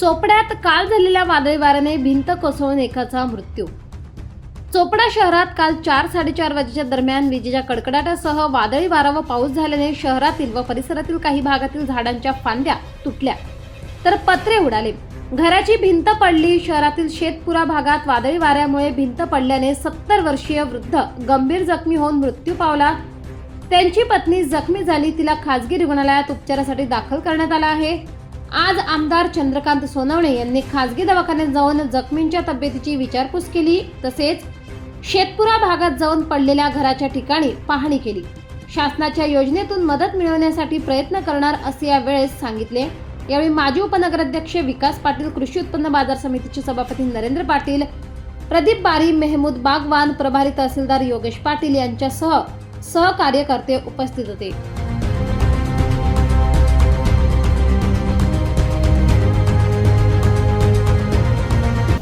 चोपड्यात काल झालेल्या वादळी वाऱ्याने भिंत कोसळून एकाचा मृत्यू. चोपडा शहरात काल चार साडेचार वाजेच्या दरम्यान विजेच्या कडकडाटासह वादळी वारा व पाऊस झाल्याने शहरातील व परिसरातील काही भागातील झाडांच्या फांद्या तुटल्या. तर पत्रे उडाले. घराची भिंत पडली. शहरातील शेतपुरा भागात वादळी वाऱ्यामुळे भिंत पडल्याने सत्तर वर्षीय वृद्ध गंभीर जखमी होऊन मृत्यू पावला. त्यांची पत्नी जखमी झाली. तिला खाजगी रुग्णालयात उपचारासाठी दाखल करण्यात आला आहे. आज आमदार चंद्रकांत सोनवणे यांनी खासगी दवाखान्यात जाऊन जखमींच्या तब्येतीची विचारपूस केली तसेच शेतपुरा भागात जाऊन पडलेल्या घराच्या ठिकाणी पाहणी केली. शासनाच्या योजनेतून मदत मिळवण्यासाठी प्रयत्न करणार असे यावेळेस सांगितले. यावेळी माजी उपनगराध्यक्ष विकास पाटील कृषी उत्पन्न बाजार समितीचे सभापती नरेंद्र पाटील प्रदीप बारी मेहमूद बागवान प्रभारी तहसीलदार योगेश पाटील यांच्यासह सहकार्यकर्ते उपस्थित होते.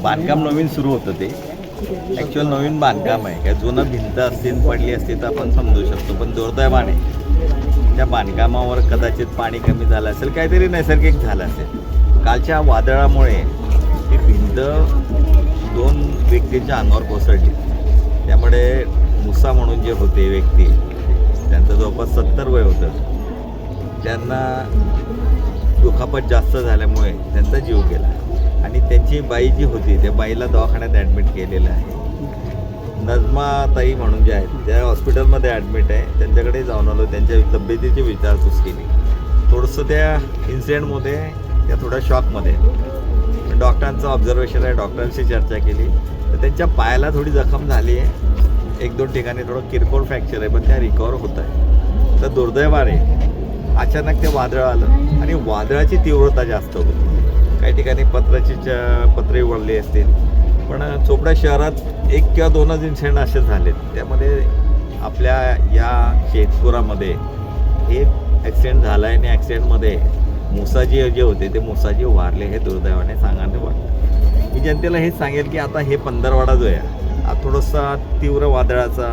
बांधकाम नवीन सुरू होतं ते. ॲक्च्युअल नवीन बांधकाम आहे. काय जुनं भिंत असतील पडली असतील तर आपण समजू शकतो पण दुर्दैवाने त्या बांधकामावर कदाचित पाणी कमी झालं असेल काहीतरी नैसर्गिक झालं असेल. कालच्या वादळामुळे ही भिंत दोन व्यक्तींच्या अंगावर कोसळली. त्यामुळे मुसा म्हणून जे होते व्यक्ती त्यांचं जवळपास सत्तर वय होतं. त्यांना दुखापत जास्त झाल्यामुळे त्यांचा जीव गेला. आणि त्यांची बाई जी होती त्या बाईला दवाखान्यात ॲडमिट केलेलं आहे. नजमा ताई म्हणून जे आहेत त्या हॉस्पिटलमध्ये ॲडमिट आहे. त्यांच्याकडे जाऊन आलो त्यांच्या तब्येतीची विचारपूस केली. थोडंसं त्या इन्सिडेंटमध्ये त्या थोड्या शॉकमध्ये डॉक्टरांचं ऑब्झर्वेशन आहे डॉक्टरांशी चर्चा केली. तर त्यांच्या पायाला थोडी जखम झाली आहे. एक दोन ठिकाणी थोडं किरकोळ फ्रॅक्चर आहे पण त्या रिकवर होत आहे तर दुर्दैवाने अचानक ते वादळ आलं. आणि वादळाची तीव्रता जास्त होती. काही ठिकाणी पत्राची च- पत्रे वळली असतील. पण चोपडा शहरात एक किंवा दोनच इन्सिडेंट असे झालेत. त्यामध्ये आपल्या या शेतपुरामध्ये एक ॲक्सिडेंट झाला आहे आणि ॲक्सिडेंटमध्ये मुसाजी जे होते ते मुसाजी वारले हे दुर्दैवाने सांगायला वाटतं. मी जनतेला हेच सांगेल की आता हे पंधरवाडा जो आहे हा थोडासा तीव्र वादळाचा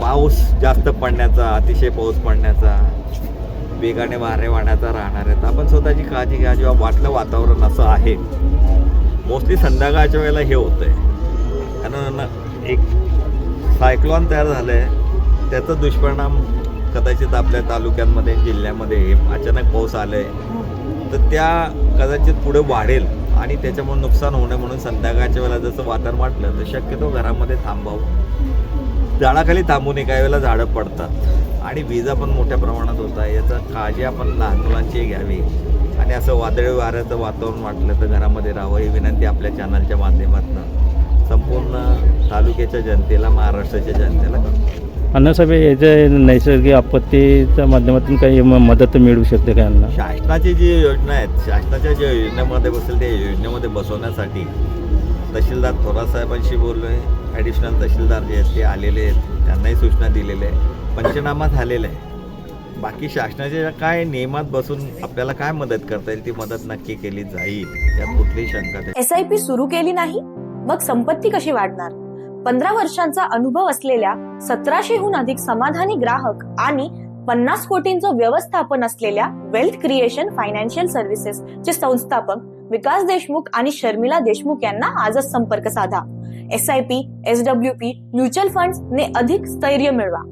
पाऊस जास्त पडण्याचा अतिशय पाऊस पडण्याचा वेगाने वारे वाहण्याचा राहणार आहेत. आपण स्वतःची काळजी घ्या जेव्हा वाटलं वातावरण असं आहे. मोस्टली संध्याकाळच्या वेळेला हे होतं आहे कारण एक सायक्लॉन तयार झालं आहे त्याचा दुष्परिणाम कदाचित आपल्या तालुक्यांमध्ये जिल्ह्यामध्ये अचानक पाऊस आलं आहे तर त्या कदाचित पुढे वाढेल आणि त्याच्यामुळे नुकसान होणं म्हणून संध्याकाळच्या वेळेला जसं वातावरण वाटलं तर शक्यतो घरामध्ये थांबावं. झाडाखाली थांबू नये काही वेळेला झाडं पडतात. आणि विजा पण मोठ्या प्रमाणात होत आहे. याचा काळजी आपण लहान मुलांची घ्यावी. आणि असं वादळी वाऱ्याचं वातावरण वाटलं तर घरामध्ये राहावं ही विनंती आपल्या चॅनलच्या माध्यमातून. संपूर्ण तालुक्याच्या जनतेला महाराष्ट्राच्या जनतेला अण्णासाहेब याच्या नैसर्गिक आपत्तीच्या माध्यमातून काही मदत मिळू शकते का यांना? शासनाची जी योजना आहेत शासनाच्या ज्या योजनेमध्ये बसेल त्या योजनेमध्ये बसवण्यासाठी तहसीलदार थोरासाहेबांशी बोललो आहे ॲडिशनल तहसीलदार जे आहेत ते आलेले आहेत. त्यांनाही सूचना दिलेल्या आहे पंचनामा झालेला आहे. बाकी शासनाच्या काय नियमात बसून आपल्याला काय मदत करता येईल? ती मदत नक्की केली जाईल. यात कुठलीही शंका एस आय पी सुरू केली नाही मग संपत्ती कशी वाढणार? पंधरा वर्षांचा अनुभव असलेल्या सतराशेहून अधिक समाधानी ग्राहक आणि पन्नास कोटींचं व्यवस्थापन असलेल्या वेल्थ क्रिएशन फायनान्शियल सर्व्हिसेस चे संस्थापक विकास देशमुख आणि शर्मिला देशमुख यांना आजच संपर्क साधा. S I P S W P mutual fund ने अधिक स्थैर्य मिळवा.